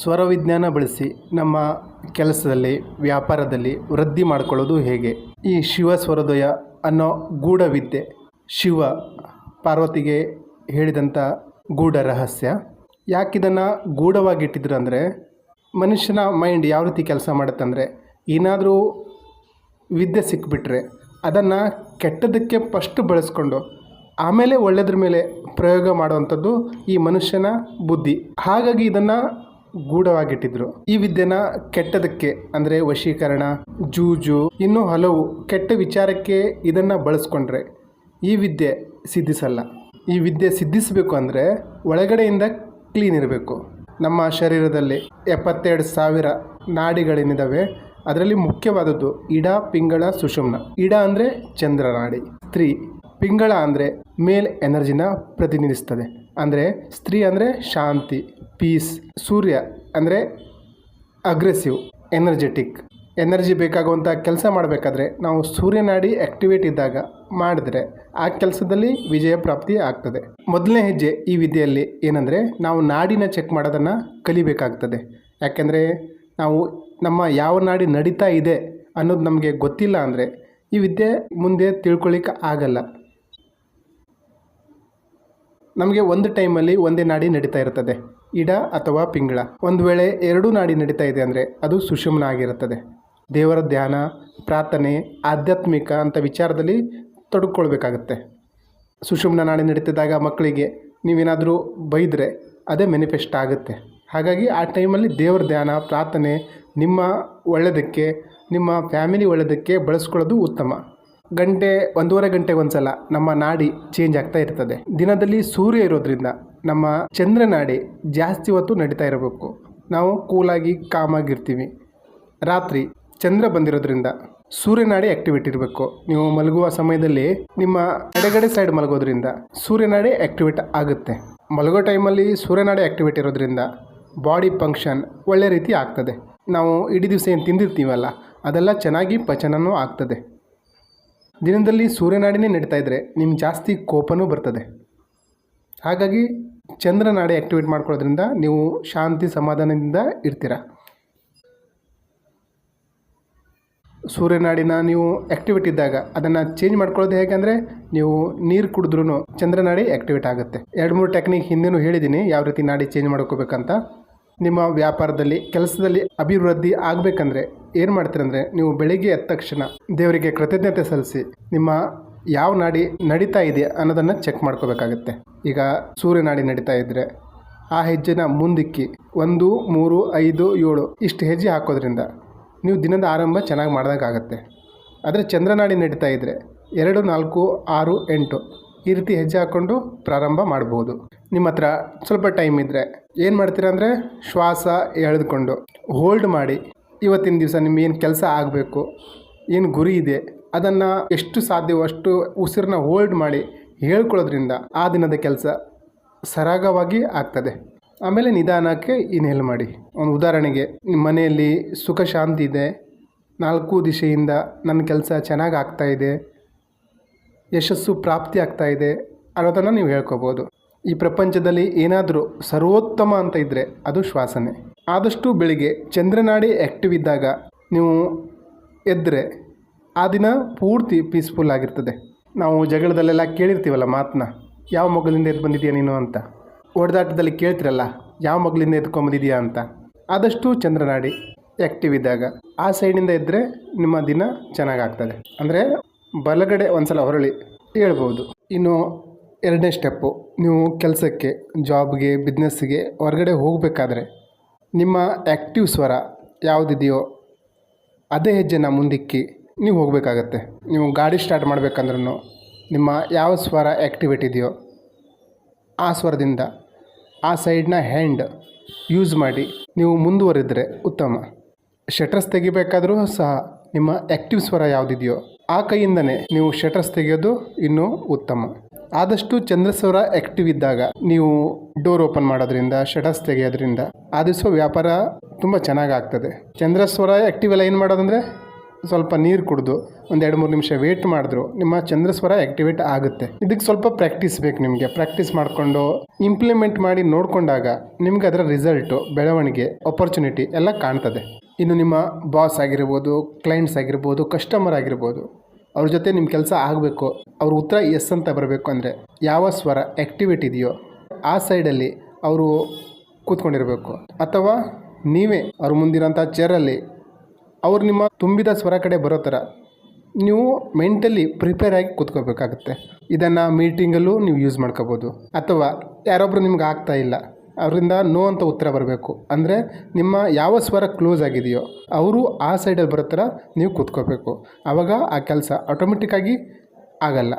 ಸ್ವರ ವಿಜ್ಞಾನ ಬಳಸಿ ನಮ್ಮ ಕೆಲಸದಲ್ಲಿ, ವ್ಯಾಪಾರದಲ್ಲಿ ವೃದ್ಧಿ ಮಾಡಿಕೊಳ್ಳೋದು ಹೇಗೆ? ಈ ಶಿವ ಸ್ವರೋದಯ ಅನ್ನೋ ಗೂಢವಿದ್ಯೆ ಶಿವ ಪಾರ್ವತಿಗೆ ಹೇಳಿದಂಥ ಗೂಢ ರಹಸ್ಯ. ಯಾಕಿದನ್ನು ಗೂಢವಾಗಿಟ್ಟಿದ್ರು ಅಂದರೆ, ಮನುಷ್ಯನ ಮೈಂಡ್ ಯಾವ ರೀತಿ ಕೆಲಸ ಮಾಡುತ್ತಂದರೆ ಏನಾದರೂ ವಿದ್ಯೆ ಸಿಕ್ಬಿಟ್ರೆ ಅದನ್ನು ಕೆಟ್ಟದಕ್ಕೆ ಫಸ್ಟ್ ಬಳಸ್ಕೊಂಡು ಆಮೇಲೆ ಒಳ್ಳೆಯದ್ರ ಮೇಲೆ ಪ್ರಯೋಗ ಮಾಡುವಂಥದ್ದು ಈ ಮನುಷ್ಯನ ಬುದ್ಧಿ. ಹಾಗಾಗಿ ಇದನ್ನು ಗೂಢವಾಗಿಟ್ಟಿದ್ರು. ಈ ವಿದ್ಯೆನ ಕೆಟ್ಟದಕ್ಕೆ, ಅಂದರೆ ವಶೀಕರಣ, ಜೂಜು, ಇನ್ನೂ ಹಲವು ಕೆಟ್ಟ ವಿಚಾರಕ್ಕೆ ಇದನ್ನು ಬಳಸ್ಕೊಂಡ್ರೆ ಈ ವಿದ್ಯೆ ಸಿದ್ಧಿಸಲ್ಲ. ಈ ವಿದ್ಯೆ ಸಿದ್ಧಿಸಬೇಕು ಅಂದರೆ ಒಳಗಡೆಯಿಂದ ಕ್ಲೀನ್ ಇರಬೇಕು. ನಮ್ಮ ಶರೀರದಲ್ಲಿ ಎಪ್ಪತ್ತೆರಡು ಸಾವಿರ ನಾಡಿಗಳೇನಿದ್ದಾವೆ ಅದರಲ್ಲಿ ಮುಖ್ಯವಾದದ್ದು ಇಡ, ಪಿಂಗಳ, ಸುಷುಮ್ನ. ಇಡ ಅಂದರೆ ಚಂದ್ರನಾಡಿ ಸ್ತ್ರೀ, ಪಿಂಗಳ ಅಂದರೆ ಮೇಲ್ ಎನರ್ಜಿನ ಪ್ರತಿನಿಧಿಸ್ತದೆ. ಅಂದರೆ ಸ್ತ್ರೀ ಅಂದರೆ ಶಾಂತಿ. ಪೀಸ್ ಸೂರ್ಯ ಅಂದರೆ ಅಗ್ರೆಸಿವ್ ಎನರ್ಜೆಟಿಕ್ ಎನರ್ಜಿ ಬೇಕಾಗುವಂಥ ಕೆಲಸ ಮಾಡಬೇಕಾದ್ರೆ ನಾವು ಸೂರ್ಯನಾಡಿ ಆ್ಯಕ್ಟಿವೇಟ್ ಇದ್ದಾಗ ಮಾಡಿದ್ರೆ ಆ ಕೆಲಸದಲ್ಲಿ ವಿಜಯ ಪ್ರಾಪ್ತಿ ಆಗ್ತದೆ. ಮೊದಲನೇ ಹೆಜ್ಜೆ ಈ ವಿದ್ಯೆಯಲ್ಲಿ ಏನಂದರೆ ನಾವು ನಾಡಿನ ಚೆಕ್ ಮಾಡೋದನ್ನು ಕಲಿಬೇಕಾಗ್ತದೆ. ಯಾಕೆಂದರೆ ನಾವು ನಮ್ಮ ಯಾವ ನಾಡಿ ನಡೀತಾ ಇದೆ ಅನ್ನೋದು ನಮಗೆ ಗೊತ್ತಿಲ್ಲ ಅಂದರೆ ಈ ವಿದ್ಯೆ ಮುಂದೆ ತಿಳ್ಕೊಳ್ಳಿಕ್ಕೆ ಆಗಲ್ಲ. ನಮಗೆ ಒಂದು ಟೈಮಲ್ಲಿ ಒಂದೇ ನಾಡಿ ನಡೀತಾ ಇರ್ತದೆ ಇಡ ಅಥವಾ ಪಿಂಗಳ. ಒಂದು ವೇಳೆ ಎರಡೂ ನಾಡಿ ನಡೀತಾ ಇದೆ ಅಂದರೆ ಅದು ಸುಷುಮ್ನ ಆಗಿರುತ್ತದೆ. ದೇವರ ಧ್ಯಾನ, ಪ್ರಾರ್ಥನೆ, ಆಧ್ಯಾತ್ಮಿಕ ಅಂತ ವಿಚಾರದಲ್ಲಿ ತೊಡಕೊಳ್ಬೇಕಾಗತ್ತೆ. ಸುಷುಮ್ನ ನಾಡಿ ನಡೀತಿದ್ದಾಗ ಮಕ್ಕಳಿಗೆ ನೀವೇನಾದರೂ ಬೈದರೆ ಅದೇ ಮೆನಿಫೆಸ್ಟ್ ಆಗುತ್ತೆ. ಹಾಗಾಗಿ ಆ ಟೈಮಲ್ಲಿ ದೇವರ ಧ್ಯಾನ, ಪ್ರಾರ್ಥನೆ ನಿಮ್ಮ ಒಳ್ಳೆಯದಕ್ಕೆ, ನಿಮ್ಮ ಫ್ಯಾಮಿಲಿ ಒಳ್ಳೆಯದಕ್ಕೆ ಬಳಸ್ಕೊಳ್ಳೋದು ಉತ್ತಮ. ಗಂಟೆ, ಒಂದೂವರೆ ಗಂಟೆಗೆ ಒಂದ್ಸಲ ನಮ್ಮ ನಾಡಿ ಚೇಂಜ್ ಆಗ್ತಾ ಇರ್ತದೆ. ದಿನದಲ್ಲಿ ಸೂರ್ಯ ಇರೋದ್ರಿಂದ ನಮ್ಮ ಚಂದ್ರನಾಡಿ ಜಾಸ್ತಿ ಹೊತ್ತು ನಡೀತಾ ಇರಬೇಕು. ನಾವು ಕೂಲಾಗಿ ಕಾಮಾಗಿರ್ತೀವಿ. ರಾತ್ರಿ ಚಂದ್ರ ಬಂದಿರೋದ್ರಿಂದ ಸೂರ್ಯನಾಡಿ ಆಕ್ಟಿವೇಟ್ ಇರಬೇಕು. ನೀವು ಮಲಗುವ ಸಮಯದಲ್ಲಿ ನಿಮ್ಮ ಎಡಗಡೆ ಸೈಡ್ ಮಲಗೋದ್ರಿಂದ ಸೂರ್ಯನಾಡಿ ಆಕ್ಟಿವೇಟ್ ಆಗುತ್ತೆ. ಮಲಗೋ ಟೈಮಲ್ಲಿ ಸೂರ್ಯನಾಡಿ ಆಕ್ಟಿವೇಟ್ ಇರೋದ್ರಿಂದ ಬಾಡಿ ಫಂಕ್ಷನ್ ಒಳ್ಳೆ ರೀತಿ ಆಗ್ತದೆ. ನಾವು ಇಡೀ ದಿವಸ ಏನು ತಿಂದಿರ್ತೀವಲ್ಲ, ಅದೆಲ್ಲ ಚೆನ್ನಾಗಿ ಪಚನನೂ ಆಗ್ತದೆ. ದಿನದಲ್ಲಿ ಸೂರ್ಯನಾಡಿನೇ ನಡೀತಾ ಇದ್ದರೆ ನಿಮ್ಗೆ ಜಾಸ್ತಿ ಕೋಪನೂ ಬರ್ತದೆ. ಹಾಗಾಗಿ ಚಂದ್ರನಾಡಿ ಆ್ಯಕ್ಟಿವೇಟ್ ಮಾಡ್ಕೊಳ್ಳೋದ್ರಿಂದ ನೀವು ಶಾಂತಿ ಸಮಾಧಾನದಿಂದ ಇರ್ತೀರ? ಸೂರ್ಯನಾಡಿನ ನೀವು ಆ್ಯಕ್ಟಿವೇಟ್ ಇದ್ದಾಗ ಅದನ್ನು ಚೇಂಜ್ ಮಾಡ್ಕೊಳ್ಳೋದು ಹೇಗೆ ಅಂದರೆ ನೀವು ನೀರು ಕುಡಿದ್ರೂ ಚಂದ್ರನಾಡಿ ಆ್ಯಕ್ಟಿವೇಟ್ ಆಗುತ್ತೆ. ಎರಡು ಮೂರು ಟೆಕ್ನಿಕ್ ಹಿಂದೆನೂ ಹೇಳಿದ್ದೀನಿ ಯಾವ ರೀತಿ ನಾಡಿ ಚೇಂಜ್ ಮಾಡ್ಕೋಬೇಕಂತ. ನಿಮ್ಮ ವ್ಯಾಪಾರದಲ್ಲಿ, ಕೆಲಸದಲ್ಲಿ ಅಭಿವೃದ್ಧಿ ಆಗಬೇಕಂದ್ರೆ ಏನು ಮಾಡ್ತೀರಂದರೆ ನೀವು ಬೆಳಿಗ್ಗೆ ಎದ್ದ ತಕ್ಷಣ ದೇವರಿಗೆ ಕೃತಜ್ಞತೆ ಸಲ್ಲಿಸಿ ನಿಮ್ಮ ಯಾವ ನಾಡಿ ನಡೀತಾ ಇದೆ ಅನ್ನೋದನ್ನು ಚೆಕ್ ಮಾಡ್ಕೋಬೇಕಾಗತ್ತೆ. ಈಗ ಸೂರ್ಯ ನಾಡಿ ನಡೀತಾ ಇದ್ದರೆ ಆ ಹೆಜ್ಜೆನ ಮುಂದಿಕ್ಕಿ ಒಂದು, ಮೂರು, ಐದು, ಏಳು ಇಷ್ಟು ಹೆಜ್ಜೆ ಹಾಕೋದ್ರಿಂದ ನೀವು ದಿನದ ಆರಂಭ ಚೆನ್ನಾಗಿ ಮಾಡಿದಾಗತ್ತೆ ಆದರೆ ಚಂದ್ರನಾಡಿ ನಡೀತಾ ಇದ್ದರೆ ಎರಡು, ನಾಲ್ಕು, ಆರು, ಎಂಟು ಈ ರೀತಿ ಹೆಜ್ಜೆ ಹಾಕ್ಕೊಂಡು ಪ್ರಾರಂಭ ಮಾಡ್ಬೋದು. ನಿಮ್ಮ ಹತ್ರ ಸ್ವಲ್ಪ ಟೈಮ್ ಇದ್ದರೆ ಏನು ಮಾಡ್ತೀರಾ ಅಂದರೆ ಶ್ವಾಸ ಎಳೆದುಕೊಂಡು ಹೋಲ್ಡ್ ಮಾಡಿ. ಇವತ್ತಿನ ದಿವಸ ನಿಮ್ಗೇನು ಕೆಲಸ ಆಗಬೇಕು, ಏನು ಗುರಿ ಇದೆ, ಅದನ್ನು ಎಷ್ಟು ಸಾಧ್ಯವೋ ಅಷ್ಟು ಉಸಿರನ್ನ ಹೋಲ್ಡ್ ಮಾಡಿ ಹೇಳ್ಕೊಳ್ಳೋದ್ರಿಂದ ಆ ದಿನದ ಕೆಲಸ ಸರಾಗವಾಗಿ ಆಗ್ತದೆ. ಆಮೇಲೆ ನಿಧಾನಕ್ಕೆ ಇನ್ಹೇಲ್ ಮಾಡಿ. ಒಂದು ಉದಾಹರಣೆಗೆ, ನಿಮ್ಮ ಮನೆಯಲ್ಲಿ ಸುಖ ಶಾಂತಿ ಇದೆ, ನಾಲ್ಕು ದಿಶೆಯಿಂದ ನನ್ನ ಕೆಲಸ ಚೆನ್ನಾಗಿ ಆಗ್ತಾ ಇದೆ, ಯಶಸ್ಸು ಪ್ರಾಪ್ತಿ ಆಗ್ತಾ ಇದೆ ಅನ್ನೋದನ್ನು ನೀವು ಹೇಳ್ಕೊಬೋದು. ಈ ಪ್ರಪಂಚದಲ್ಲಿ ಏನಾದರೂ ಸರ್ವೋತ್ತಮ ಅಂತ ಇದ್ದರೆ ಅದು ಶ್ವಾಸನೆ. ಆದಷ್ಟು ಬೆಳಿಗ್ಗೆ ಚಂದ್ರನಾಡಿ ಆ್ಯಕ್ಟಿವ್ ಇದ್ದಾಗ ನೀವು ಎದ್ದರೆ ಆ ದಿನ ಪೂರ್ತಿ ಪೀಸ್ಫುಲ್ ಆಗಿರ್ತದೆ. ನಾವು ಜಗಳದಲ್ಲೆಲ್ಲ ಕೇಳಿರ್ತೀವಲ್ಲ ಮಾತನ್ನ ಯಾವ ಮಗಲಿಂದ ಎದ್ದು ಬಂದಿದೆಯಾ ನೀನು? ಅಂತ. ಹೊಡೆದಾಟದಲ್ಲಿ ಕೇಳ್ತಿರಲ್ಲ, ಯಾವ ಮಗಳಿಂದ ಎದ್ಕೊಂಬಂದಿದೆಯಾ ಅಂತ. ಆದಷ್ಟು ಚಂದ್ರನಾಡಿ ಆ್ಯಕ್ಟಿವ್ ಇದ್ದಾಗ ಆ ಸೈಡಿಂದ ಇದ್ದರೆ ನಿಮ್ಮ ದಿನ ಚೆನ್ನಾಗಾಗ್ತದೆ ಅಂದರೆ ಬಲಗಡೆ ಒಂದು ಸಲ ಹೊರಳಿ ಹೇಳ್ಬೋದು. ಇನ್ನು ಎರಡನೇ ಸ್ಟೆಪ್ಪು, ನೀವು ಕೆಲಸಕ್ಕೆ, ಜಾಬ್ಗೆ, ಬಿಸ್ನೆಸ್ಗೆ ಹೊರಗಡೆ ಹೋಗಬೇಕಾದ್ರೆ ನಿಮ್ಮ ಆ್ಯಕ್ಟಿವ್ ಸ್ವರ ಯಾವುದಿದೆಯೋ ಅದೇ ಹೆಜ್ಜೆನ ಮುಂದಿಕ್ಕಿ ನೀವು ಹೋಗಬೇಕಾಗತ್ತೆ. ನೀವು ಗಾಡಿ ಸ್ಟಾರ್ಟ್ ಮಾಡಬೇಕಂದ್ರೂ ನಿಮ್ಮ ಯಾವ ಸ್ವರ ಆ್ಯಕ್ಟಿವೇಟ್ ಇದೆಯೋ ಆ ಸ್ವರದಿಂದ ಆ ಸೈಡ್ನ ಹ್ಯಾಂಡ್ ಯೂಸ್ ಮಾಡಿ ನೀವು ಮುಂದುವರಿದರೆ ಉತ್ತಮ. ಶಟರ್ಸ್ ತೆಗಿಬೇಕಾದರೂ ಸಹ ನಿಮ್ಮ ಆ್ಯಕ್ಟಿವ್ ಸ್ವರ ಯಾವುದಿದೆಯೋ ಆ ಕೈಯಿಂದನೇ ನೀವು ಶಟರ್ಸ್ ತೆಗೆಯೋದು ಇನ್ನೂ ಉತ್ತಮ. ಆದಷ್ಟು ಚಂದ್ರಸ್ವರ ಆಕ್ಟಿವ್ ಇದ್ದಾಗ ನೀವು ಡೋರ್ ಓಪನ್ ಮಾಡೋದ್ರಿಂದ ಶಟರ್ಸ್ ತೆಗೆಯೋದ್ರಿಂದ ಆ ವ್ಯಾಪಾರ ತುಂಬ ಚೆನ್ನಾಗಿ ಆಗ್ತದೆ ಚಂದ್ರಸ್ವರ ಆ್ಯಕ್ಟಿವ್ ಎಲ್ಲ ಏನು ಮಾಡೋದಂದರೆ, ಸ್ವಲ್ಪ ನೀರು ಕುಡಿದು ಒಂದು ಎರಡು ಮೂರು ನಿಮಿಷ ವೇಟ್ ಮಾಡಿದ್ರು, ನಿಮ್ಮ ಚಂದ್ರಸ್ವರ ಆ್ಯಕ್ಟಿವೇಟ್ ಆಗುತ್ತೆ. ಇದಕ್ಕೆ ಸ್ವಲ್ಪ ಪ್ರಾಕ್ಟೀಸ್ ಬೇಕು ನಿಮಗೆ. ಪ್ರಾಕ್ಟೀಸ್ ಮಾಡಿಕೊಂಡು ಇಂಪ್ಲಿಮೆಂಟ್ ಮಾಡಿ ನೋಡಿಕೊಂಡಾಗ ನಿಮ್ಗೆ ಅದರ ರಿಸಲ್ಟು ಬೆಳವಣಿಗೆ ಅಪರ್ಚುನಿಟಿ ಎಲ್ಲ ಕಾಣ್ತದೆ. ಇನ್ನು ನಿಮ್ಮ ಬಾಸ್ ಆಗಿರ್ಬೋದು ಕ್ಲೈಂಟ್ಸ್ ಆಗಿರ್ಬೋದು ಕಸ್ಟಮರ್ ಆಗಿರ್ಬೋದು ಅವ್ರ ಜೊತೆ ನಿಮ್ಮ ಕೆಲಸ ಆಗಬೇಕು. ಅವ್ರ ಉತ್ತರ ಎಸ್ ಅಂತ ಬರಬೇಕು ಅಂದರೆ ಯಾವ ಸ್ವರ ಆ್ಯಕ್ಟಿವೇಟ್ ಇದೆಯೋ ಆ ಸೈಡಲ್ಲಿ ಅವರು ಕೂತ್ಕೊಂಡಿರಬೇಕು. ಅಥವಾ ನೀವೇ ಅವ್ರ ಮುಂದಿರೋಂಥ ಚೇರಲ್ಲಿ ಅವ್ರು ನಿಮ್ಮ ತುಂಬಿದ ಸ್ವರ ಕಡೆ ಬರೋ ಥರ ನೀವು ಮೆಂಟಲಿ ಪ್ರಿಪೇರ್ ಆಗಿ ಕೂತ್ಕೋಬೇಕಾಗುತ್ತೆ. ಇದನ್ನು ಮೀಟಿಂಗಲ್ಲೂ ನೀವು ಯೂಸ್ ಮಾಡ್ಕೋಬೋದು. ಅಥವಾ ಯಾರೊಬ್ಬರು ನಿಮ್ಗೆ ಆಗ್ತಾ ಇಲ್ಲ. ಅವರಿಂದ ನೋ ಅಂತ ಉತ್ತರ ಬರಬೇಕು. ಅಂದರೆ ನಿಮ್ಮ ಯಾವ ಸ್ವರ ಕ್ಲೋಸ್ ಆಗಿದೆಯೋ ಅವರು ಆ ಸೈಡಲ್ಲಿ ಬರೋ ಥರ ನೀವು ಕೂತ್ಕೋಬೇಕು. ಆವಾಗ ಆ ಕೆಲಸ ಆಟೋಮೆಟಿಕ್ಕಾಗಿ ಆಗಲ್ಲ.